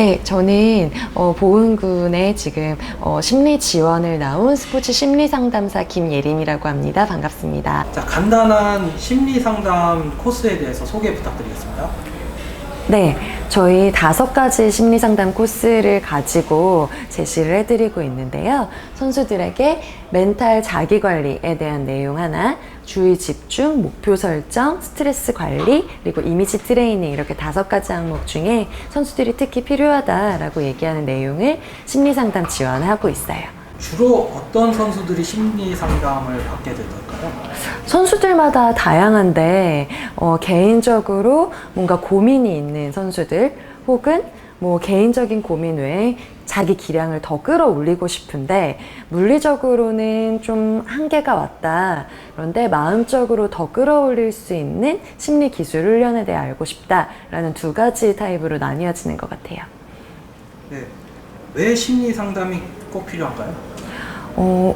네, 저는 어, 보은군에 지금 어, 심리 지원을 나온 스포츠 심리 상담사 김예림이라고 합니다. 반갑습니다. 자, 간단한 심리 상담 코스에 대해서 소개 부탁드리겠습니다. 네, 저희 다섯 가지 심리 상담 코스를 가지고 제시를 해드리고 있는데요. 선수들에게 멘탈 자기 관리에 대한 내용 하나, 주의 집중, 목표 설정, 스트레스 관리, 그리고 이미지 트레이닝 이렇게 다섯 가지 항목 중에 선수들이 특히 필요하다라고 얘기하는 내용을 심리 상담 지원하고 있어요. 주로 어떤 선수들이 심리 상담을 받게 될까요? 선수들마다 다양한데 어, 개인적으로 뭔가 고민이 있는 선수들 혹은 뭐 개인적인 고민 외에 자기 기량을 더 끌어올리고 싶은데 물리적으로는 좀 한계가 왔다. 그런데 마음적으로 더 끌어올릴 수 있는 심리 기술 훈련에 대해 알고 싶다라는 두 가지 타입으로 나뉘어지는 것 같아요. 네. 왜 심리 상담이 꼭 필요한가요? 어,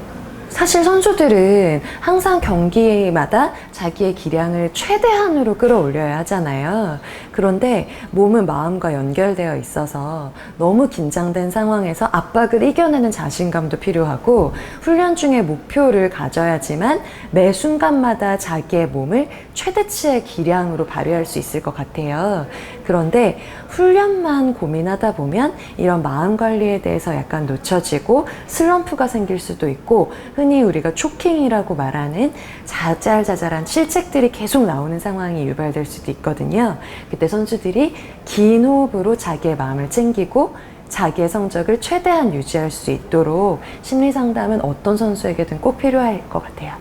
사실 선수들은 항상 경기마다 자기의 기량을 최대한으로 끌어올려야 하잖아요. 그런데 몸은 마음과 연결되어 있어서 너무 긴장된 상황에서 압박을 이겨내는 자신감도 필요하고 훈련 중에 목표를 가져야지만 매 순간마다 자기의 몸을 최대치의 기량으로 발휘할 수 있을 것 같아요. 그런데 훈련만 고민하다 보면 이런 마음 관리에 대해서 약간 놓쳐지고 슬럼프가 생길 수도 있고 흔히 우리가 초킹이라고 말하는 자잘자잘한 실책들이 계속 나오는 상황이 유발될 수도 있거든요. 그때 선수들이 긴 호흡으로 자기의 마음을 챙기고 자기의 성적을 최대한 유지할 수 있도록 심리 상담은 어떤 선수에게든 꼭 필요할 것 같아요.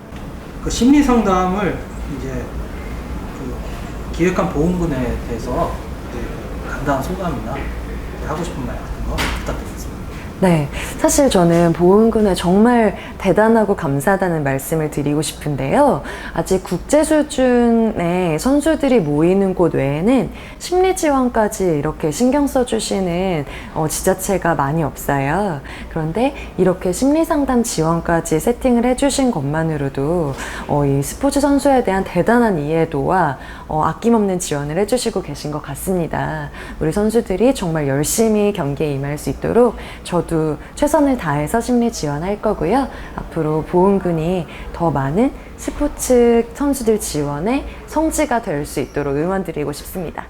그 심리 상담을 이제 그 기획한 보험군에 대해서 네, 간단한 소감이나 하고 싶은 말 같은 거 부탁드리겠습니다. 네, 사실 저는 보은군에 정말 대단하고 감사하다는 말씀을 드리고 싶은데요. 아직 국제 수준의 선수들이 모이는 곳 외에는 심리 지원까지 이렇게 신경 써주시는 어, 지자체가 많이 없어요. 그런데 이렇게 심리 상담 지원까지 세팅을 해주신 것만으로도 어, 이 스포츠 선수에 대한 대단한 이해도와 어, 아낌없는 지원을 해주시고 계신 것 같습니다. 우리 선수들이 정말 열심히 경기에 임할 수 있도록 저도 최선을 다해서 심리 지원할 거고요. 앞으로 보은군이 더 많은 스포츠 선수들 지원에 성지가 될 수 있도록 응원드리고 싶습니다.